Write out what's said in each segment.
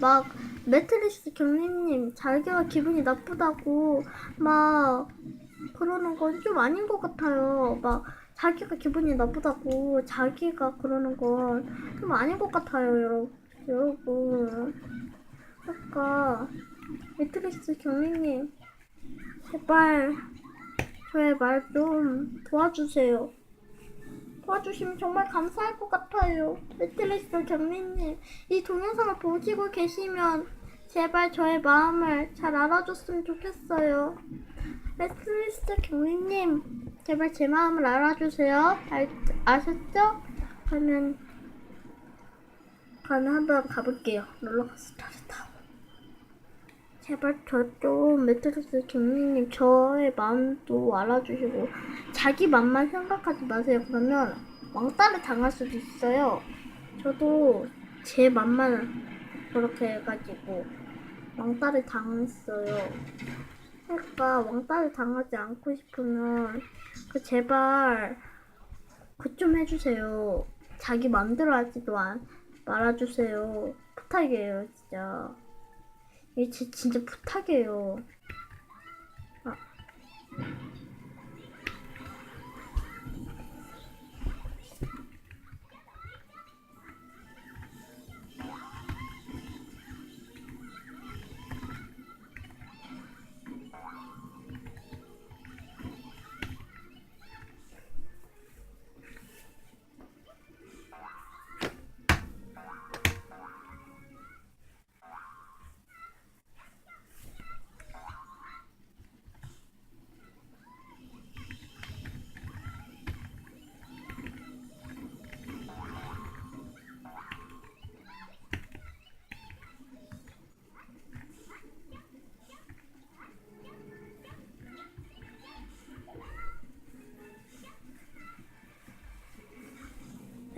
막 매트리스 경리님 자기가 기분이 나쁘다고 막 그러는 건 좀 아닌 것 같아요. 막 자기가 기분이 나쁘다고 자기가 그러는 건 좀 아닌 것 같아요, 여러, 여러분. 그러니까 매트리스 경리님 제발 저의 말 좀 도와주세요. 도와주시면 정말 감사할 것 같아요. 매트리스 경리님, 이 동영상을 보시고 계시면 제발 저의 마음을 잘 알아줬으면 좋겠어요. 매트리스 경리님, 제발 제 마음을 알아주세요. 알, 아셨죠? 그러면 그러면 한번 가볼게요. 롤러코스터를 타고. 제발 저좀 매트리스 경리님 저의 마음도 알아주시고 자기 맘만 생각하지 마세요. 그러면 왕따를 당할 수도 있어요. 저도 제 맘만 그렇게 해가지고 왕따를 당했어요. 그러니까 왕따를 당하지 않고 싶으면 그 제발 그 좀 해주세요. 자기 맘대로 하지도 안 말아주세요. 부탁이에요, 진짜. 이게 지- 진짜 부탁이에요. 아.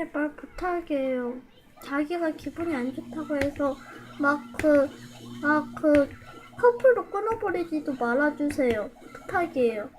제발 부탁이에요. 자기가 기분이 안 좋다고 해서 막 그, 막 그, 커플로 끊어버리지도 말아주세요. 부탁이에요.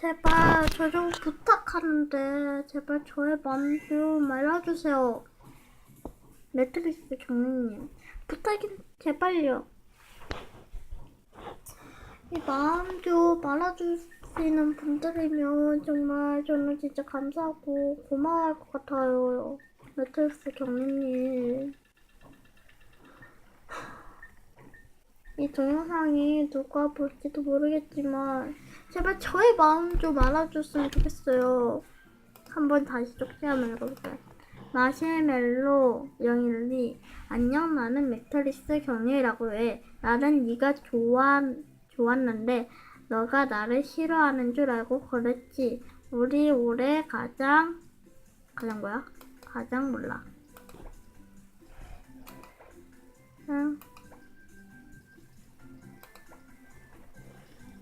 제발 저 좀 부탁하는데 제발 저의 마음 좀 알아주세요. 매트리스 경리님 부탁인 제발요. 이 마음 좀 알아주시는 분들이면 정말 저는 진짜 감사하고 고마워할 것 같아요. 매트리스 경리님. 이 동영상이 누가 볼지도 모르겠지만 제발 저의 마음 좀 알아줬으면 좋겠어요. 한번 다시 쪽지 한번 읽어볼게요. 마시멜로 영일리 안녕 나는 맥터리스 경리라고 해. 나는 네가 좋아 좋았는데 너가 나를 싫어하는 줄 알고 그랬지. 우리 올해 가장 가장 뭐야? 가장 몰라. 응.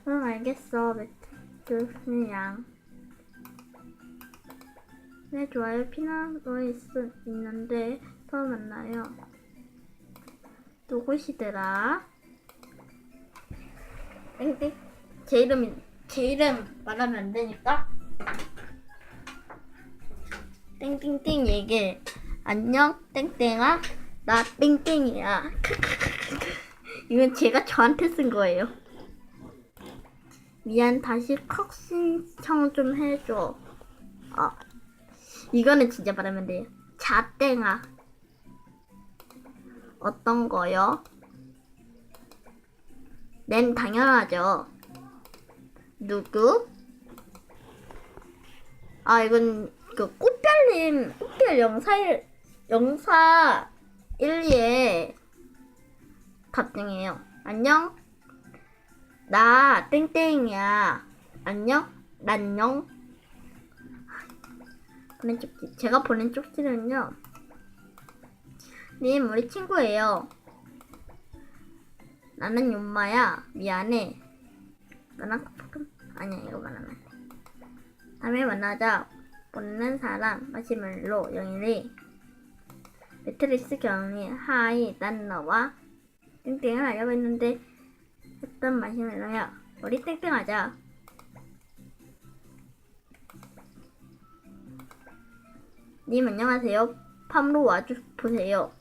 응 알겠어. 매트 양. 네 좋아요. 피나노 있, 있는데 또 만나요. 누구시더라? 땡땡. 제 이름이 제 이름 말하면 안 되니까. 땡땡땡 얘기. 안녕 땡땡아. 나 땡땡이야. 이건 제가 저한테 쓴 거예요. 미안 다시 컥 신청 좀 해줘. 아 이거는 진짜 말하면 돼요. 자땡아. 어떤 거요? 낸 당연하죠. 누구? 아 이건 그 꽃별님 꽃별 영사 일 영사 1에 답장이에요. 안녕. 나 땡땡이야. 안녕. 난녕. 보낸 쪽지. 제가 보낸 쪽지는요. 님 우리 친구예요. 나는 윤마야. 미안해. 나랑 조금 아니야 이거 말하면 안 돼. 다음에 만나자. 보는 사람 마시멜로 영일이 매트리스 경이 하이 난 너와 땡땡을 하려고 했는데 했던 마시멜로야. 우리 땡땡하자. 님 안녕하세요. 팜로 와주 보세요.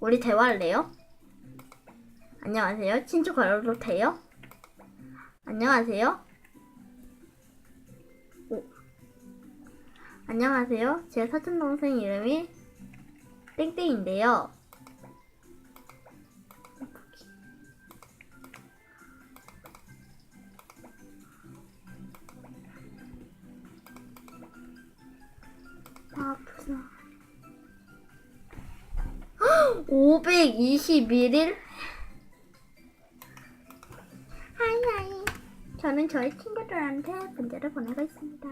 우리 대화할래요? 안녕하세요. 친추 걸어도 돼요? 안녕하세요. 오. 안녕하세요. 제 사촌 동생 이름이 땡땡인데요. 아, 무서워. 521일? 하이 하이. 저는 저희 친구들한테 문자를 보내고 있습니다.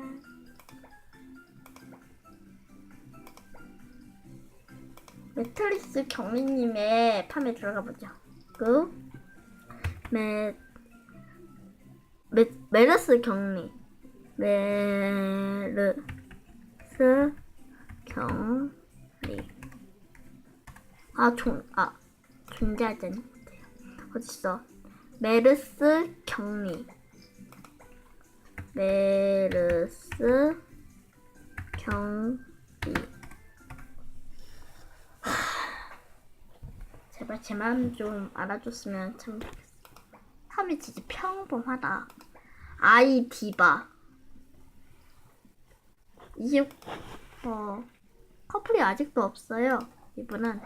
매트리스 경리님의 팜에 들어가 보죠. 그, 메, 메, 메르스 경리. 메르스 경리. 아, 존, 아, 존재하지 않는 어딨어? 메르스 격리. 메르스. 하, 제발 제 마음 좀 알아줬으면 참. 탐이 진짜 평범하다. 아이 디바. 이제 어 커플이 아직도 없어요. 이분은.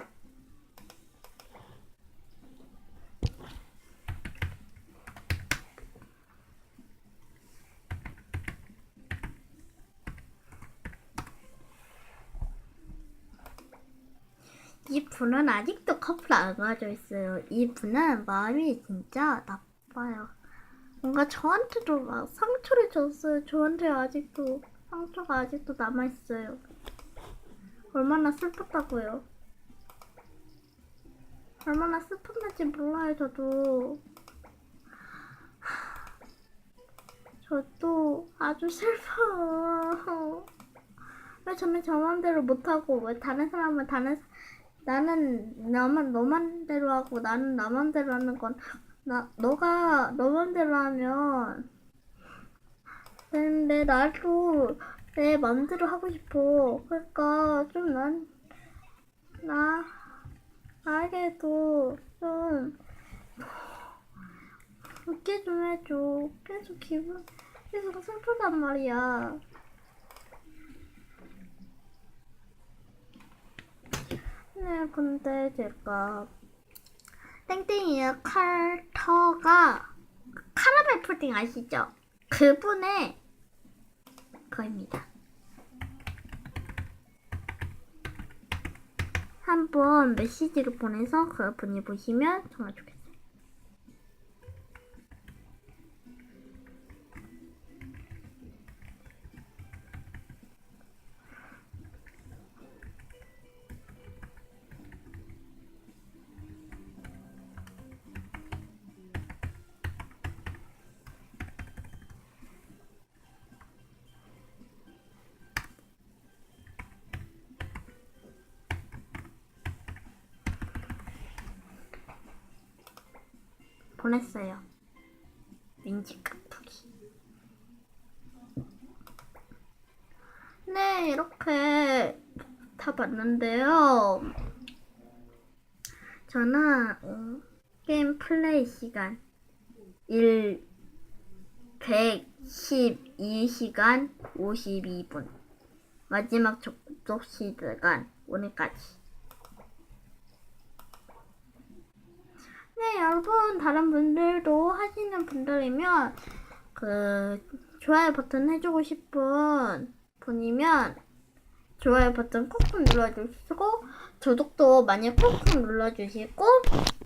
이 분은 아직도 커플 안 가져 있어요. 이 분은 마음이 진짜 나빠요. 뭔가 저한테도 막 상처를 줬어요. 저한테 아직도 상처가 아직도 남아 있어요. 얼마나 슬펐다고요. 얼마나 슬펐는지 몰라요. 저도. 저도 아주 슬퍼요. 왜 저는 저 맘대로 못하고 왜 다른 사람은 다른 사- 나는 나만 너 맘대로 하고 나는 나 맘대로 하는 건 나 너가 너 맘대로 하면 근데 나도 내 맘대로 하고 싶어. 그러니까 좀 난 나 나에게도 좀 웃게 좀 해줘. 계속 기분 계속 슬프단 말이야. 네, 근데 제가 땡땡이의 칼터가 카라멜 푸딩 아시죠? 그분의 거입니다. 한번 메시지를 보내서 그분이 보시면 정말 좋겠어요. 보냈어요. 민지 깍두기. 네, 이렇게 다 봤는데요. 저는 어, 게임 플레이 시간 1 112시간 52분 마지막 접속 시간 오늘까지 네 여러분. 다른 분들도 하시는 분들이면 그 좋아요 버튼 해주고 싶은 분이면 좋아요 버튼 꾹꾹 눌러주시고 구독도 많이 꾹꾹 눌러주시고